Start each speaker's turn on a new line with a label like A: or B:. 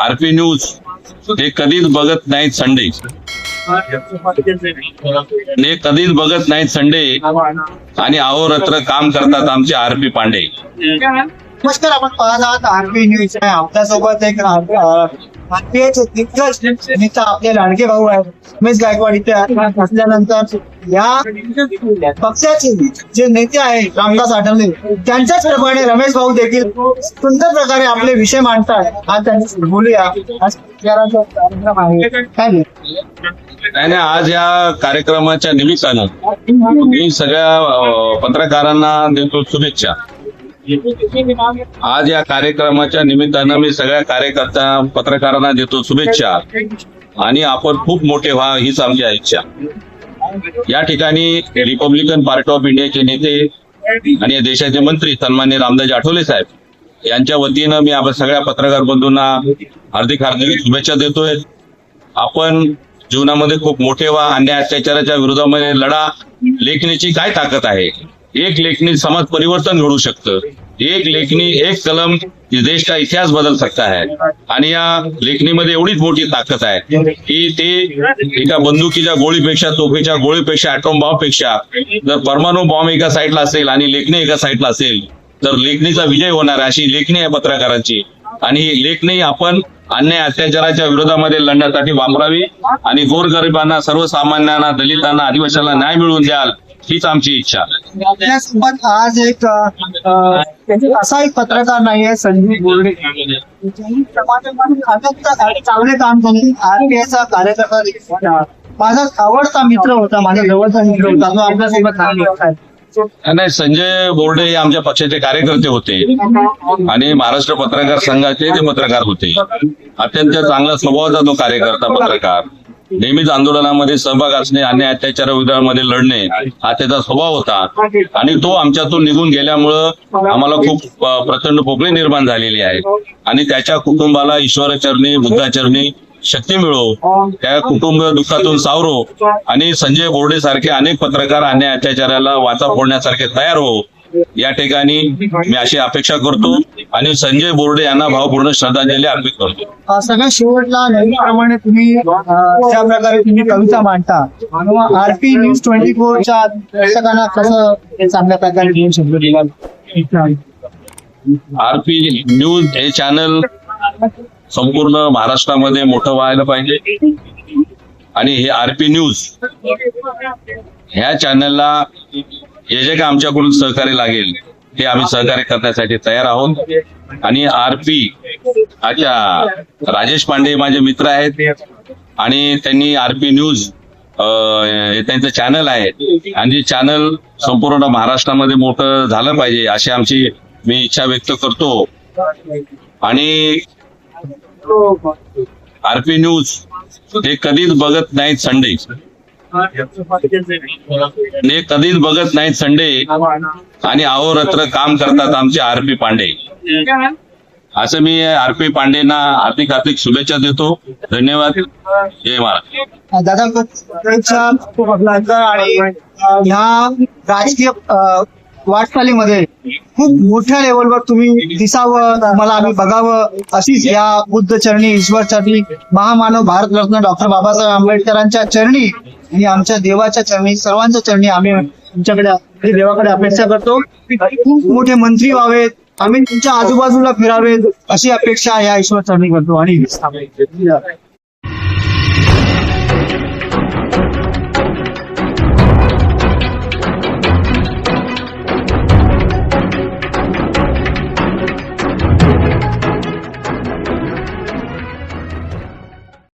A: RP news हे कधीच बघत नाहीत संडे. हे कधीच बघत नाहीत संडे. आणि अहोरात्र काम करतात आमचे आरपी पांडे.
B: नमस्कार आपण पाहत आहात आरपी न्यूज आहे आपल्यासोबत एक आरबीआयचे दिग्गज नेता आपले लाडके भाऊ आहेत. रमेश गायकवाड इथे असल्यानंतर या पक्षाचे जे नेते आहेत रामदास आठवले त्यांच्याच प्रमाणे रमेश भाऊ देखील सुंदर प्रकारे आपले विषय मांडतात आज त्यांनी बोलूया. कार्यक्रम आहे. काय नाही?
A: नाही आज या कार्यक्रमाच्या निमित्तानं मी सगळ्या पत्रकारांना देतो शुभेच्छा. आज या कार्यक्रमाच्या निमित्तानं मी सगळ्या कार्यकर्ता पत्रकारांना देतो शुभेच्छा. आणि आपण खूप मोठे व्हा हीच आमची इच्छा. या ठिकाणी रिपब्लिकन पार्टी ऑफ इंडियाचे नेते आणि या देशाचे मंत्री सन्मान्य रामदास आठवले साहेब यांच्या वतीनं मी आपण सगळ्या पत्रकार बंधूंना हार्दिक हार्दिक शुभेच्छा देतोय. आपण जीवनामध्ये खूप मोठे व्हा. अन्याय अत्याचाराच्या विरोधामध्ये लढा. लेखणीची काय ताकद आहे? एक लेखनी समाज परिवर्तन घडू शकतं. एक लेखनी एक कलम देश का इतिहास बदल सकता है. आणि या लेखणीमध्ये एवढीच मोठी ताकद आहे की ते एका बंदुकीच्या गोळीपेक्षा तोफेच्या गोळीपेक्षा बॉम्ब बॉम्बपेक्षा जर परमाणु बॉम्ब एका साईडला असेल आणि लेखणी एका साईडला असेल तर लेखणीचा विजय होणार अशी लेखणी आहे पत्रकारांची. आणि लेख लेखणी आपण अन्याय अत्याचाराच्या विरोधामध्ये लढण्यासाठी वापरावी आणि गोरगरिबांना सर्वसामान्यांना दलितांना आदिवासींना न्याय मिळवून द्याल हीच आमची इच्छा.
B: आपल्यासोबत आज एक म्हणजे असा एक पत्रकार नाही आहे संजीव बोर्डे चांगले काम केले आरपीआयचा कार्यकर्ता माझा आवडता मित्र होता माझा जवळचा मित्र होता तो आपल्यासोबत
A: नाही संजय बोर्डे हे आमच्या पक्षाचे कार्यकर्ते होते. आणि महाराष्ट्र पत्रकार संघाचे ते पत्रकार होते. अत्यंत चांगला स्वभावाचा तो कार्यकर्ता पत्रकार. नेहमीच आंदोलनामध्ये सहभाग असणे अन्याय अत्याचार विरोधामध्ये लढणे हा त्याचा स्वभाव होता. आणि तो आमच्यातून निघून गेल्यामुळं आम्हाला खूप प्रचंड पोकळी निर्माण झालेली आहे. आणि त्याच्या कुटुंबाला ईश्वरचरणी बुद्धाचरणी शक्ती मिळो त्या कुटुंब दुःखातून सावरो आणि संजय बोर्डे सारखे अनेक पत्रकार अन्याय अत्याचाराला वाचा फोडण्यासारखे तयार हो. या ठिकाणी मी अशी अपेक्षा करतो आणि संजय बोर्डे यांना भावपूर्ण श्रद्धांजली अर्पित करतो.
B: अं, सगळ्यात शेवटला नेहमीप्रमाणे तुम्ही अं, ज्या प्रकारे तुम्ही कविता मांडता. आरपी न्यूज ट्वेंटी फोरच्या दर्शकांना कसं चांगल्या प्रकारे दोन शब्द दिला
A: आरपी न्यूज हे चॅनल संपूर्ण महाराष्ट्रामध्ये मोठं व्हायला पाहिजे. आणि हे आरपी न्यूज ह्या चॅनलला जे जे काय आमच्याकडून सहकार्य लागेल ते आम्ही सहकार्य करण्यासाठी तयार आहोत. आणि आरपी अच्छा राजेश पांडे माझे मित्र आहेत. आणि त्यांनी आरपी न्यूज हे त्यांचं चॅनल आहे. आणि चॅनल संपूर्ण महाराष्ट्रामध्ये मोठं झालं पाहिजे अशी आमची मी इच्छा व्यक्त करतो. आणि आरपी न्यूज. हे कधीच बघत नाहीत संडे. हे कधीच बघत नाहीत संडे. आणि अहोरात्र काम करतात आमचे आरपी पांडे. असं मी आरपी पांडेना हार्दिक हार्दिक शुभेच्छा देतो. धन्यवाद. जय महाराज.
B: दादा आणि ह्या राजकीय वाटचालीमध्ये खूप मोठ्या लेवलवर तुम्ही दिसावं मला आम्ही बघावं. अशीच या बुद्ध चरणी ईश्वर चरणी महामानव भारतरत्न डॉक्टर बाबासाहेब आंबेडकरांच्या चरणी आणि आमच्या देवाच्या चरणी सर्वांच्या चरणी आम्ही तुमच्याकडे देवाकडे अपेक्षा करतो. खूप मोठे मंत्री व्हावेत. आम्ही तुमच्या आजूबाजूला फिरावेत. अशी अपेक्षा या ईश्वर चरणी करतो. आणि